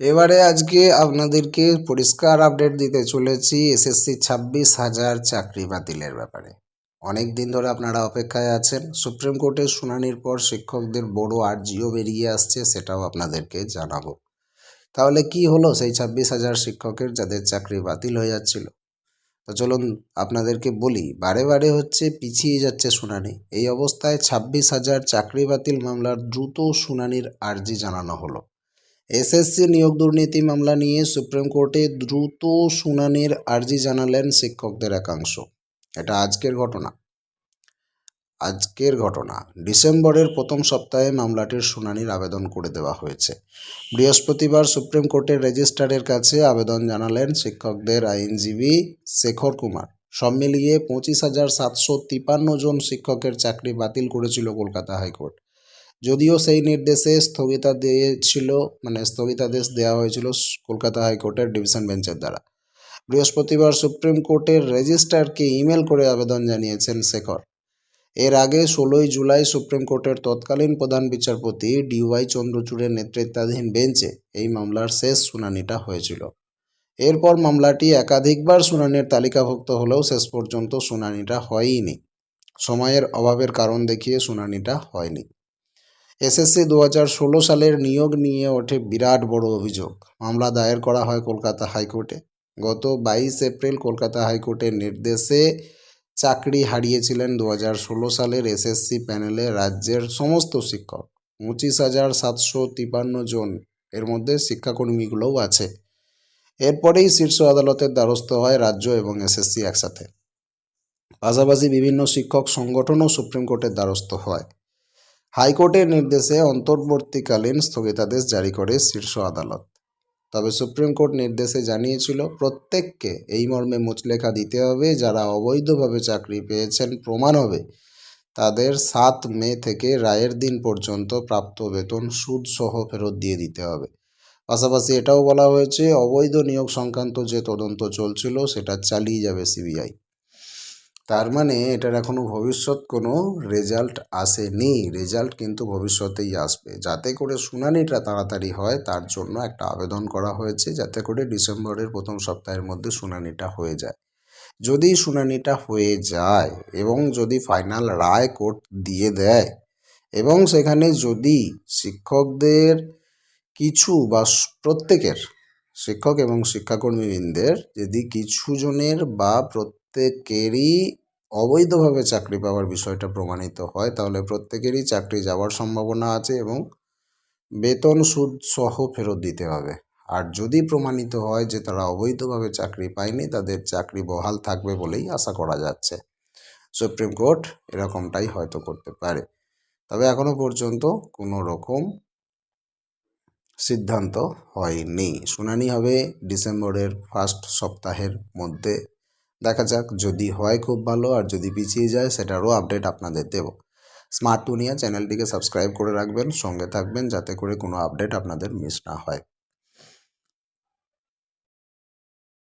এবারে আজকে আপনাদেরকে পরিষ্কার আপডেট দিতে চলেছি এসএসসি ছাব্বিশ হাজার চাকরি বাতিলের ব্যাপারে। অনেক দিন ধরে আপনারা অপেক্ষায় আছেন। সুপ্রিম কোর্টের শুনানির পর শিক্ষকদের বড় আর্জিও বেরিয়ে আসছে সেটাও আপনাদেরকে জানাব। তাহলে কি হলো সেই ছাব্বিশ হাজার শিক্ষকের যাদের চাকরি বাতিল হয়ে যাচ্ছিল? তো চলুন আপনাদেরকে বলি, বারে বারে হচ্ছে পিছিয়ে যাচ্ছে শুনানি। এই অবস্থায় ছাব্বিশ হাজার চাকরি বাতিল মামলার দ্রুত শুনানির আর্জি জানানো হলো। এসএসসি নিয়োগ দুর্নীতি মামলা নিয়ে সুপ্রিম কোর্টে দ্রুত শুনানির আর্জি জানালেন শিক্ষকদের একাংশ। এটা আজকের ঘটনা। আজকের ঘটনা। ডিসেম্বরের প্রথম সপ্তাহে মামলাটির শুনানির আবেদন করে দেওয়া হয়েছে। বৃহস্পতিবার সুপ্রিম কোর্টের রেজিস্ট্রারের কাছে আবেদন জানালেন শিক্ষকদের আইনজীবী শেখর কুমার। সব মিলিয়ে পঁচিশ হাজার সাতশো তিপান্ন জন শিক্ষকের চাকরি বাতিল করেছিল কলকাতা হাইকোর্ট। যদিও সেই নির্দেশে স্থগিতা দিয়েছিল মানে স্থগিতাদেশ দেওয়া হয়েছিল কলকাতা হাইকোর্টের ডিভিশন বেঞ্চের দ্বারা। বৃহস্পতিবার সুপ্রিম কোর্টের রেজিস্ট্রারকে ইমেল করে আবেদন জানিয়েছেন শেখর। এর আগে ষোলোই জুলাই সুপ্রিম কোর্টের তৎকালীন প্রধান বিচারপতি ডিওয়াই চন্দ্রচূড়ের নেতৃত্বাধীন বেঞ্চে এই মামলার শেষ শুনানিটা হয়েছিল। এরপর মামলাটি একাধিকবার শুনানির তালিকাভুক্ত হলেও শেষ পর্যন্ত শুনানিটা হয়ইনি। সময়ের অভাবের কারণ দেখিয়ে শুনানিটা হয়নি। এসএসসি দু হাজার ষোলো সালের নিয়োগ নিয়ে ওঠে বিরাট বড় অভিযোগ। মামলা দায়ের করা হয় কলকাতা হাইকোর্টে। গত বাইশ এপ্রিল কলকাতা হাইকোর্টের নির্দেশে চাকরি হারিয়েছিলেন দু হাজার ষোলো সালের এসএসসি প্যানেলে রাজ্যের সমস্ত শিক্ষক। পঁচিশ হাজার সাতশো তিপান্ন জন এর মধ্যে শিক্ষাকর্মীগুলোও আছে। এরপরেই শীর্ষ আদালতের দ্বারস্থ হয় রাজ্য এবং এসএসসি একসাথে। পাশাপাশি বিভিন্ন শিক্ষক সংগঠনও সুপ্রিম কোর্টের দ্বারস্থ হয়। হাইকোর্টের নির্দেশে অন্তর্বর্তীকালীন স্থগিতাদেশ জারি করে শীর্ষ আদালত। তবে সুপ্রিম কোর্ট নির্দেশে জানিয়েছিল, প্রত্যেককে এই মর্মে মুচলেখা দিতে হবে, যারা অবৈধভাবে চাকরি পেয়েছেন, প্রমাণ হবে। তাদের সাত মে থেকে রায়ের দিন পর্যন্ত প্রাপ্ত বেতন সুদ সহ ফেরত দিয়ে দিতে হবে। পাশাপাশি এটাও বলা হয়েছে, অবৈধ নিয়োগ সংক্রান্ত যে তদন্ত চলছিল, সেটা চালিয়ে যাবে সিবিআই। তার মানে এটার এখনও ভবিষ্যৎ কোনো রেজাল্ট আসেনি। রেজাল্ট কিন্তু ভবিষ্যতেই আসবে। যাতে করে শুনানিটা তাড়াতাড়ি হয়, তার জন্য একটা আবেদন করা হয়েছে যাতে করে ডিসেম্বরের প্রথম সপ্তাহের মধ্যে শুনানিটা হয়ে যায়। যদি শুনানিটা হয়ে যায় এবং যদি ফাইনাল রায় কোর্ট দিয়ে দেয় এবং সেখানে যদি শিক্ষকদের কিছু বা প্রত্যেকের শিক্ষক এবং শিক্ষাকর্মীবৃন্দের যদি কিছু জনের বা প্রত্যেকেরই অবৈধভাবে চাকরি পাওয়ার বিষয়টা প্রমাণিত হয়। তাহলে প্রত্যেকেরই চাকরি যাওয়ার সম্ভাবনা আছে এবং বেতন সুদ সহ ফেরত দিতে হবে। আর যদি প্রমাণিত হয় যে তারা অবৈধভাবে চাকরি পায়নি, তাদের চাকরি বহাল থাকবে বলেই আশা করা যাচ্ছে। সুপ্রিম কোর্ট এরকমটাই হয়তো করতে পারে। তবে এখনও পর্যন্ত কোনো রকম সিদ্ধান্ত হয়নি। শুনানি হবে ডিসেম্বরের ফার্স্ট সপ্তাহের মধ্যে। দেখা যাক যদি হয় খুব ভালো আর যদি পিছিয়ে যায় সেটারও আপডেট আপনাদের দেব। স্মার্ট টুনিয়া চ্যানেলটিকে সাবস্ক্রাইব করে রাখবেন, সঙ্গে থাকবেন যাতে করে কোনো আপডেট আপনাদের মিস না হয়।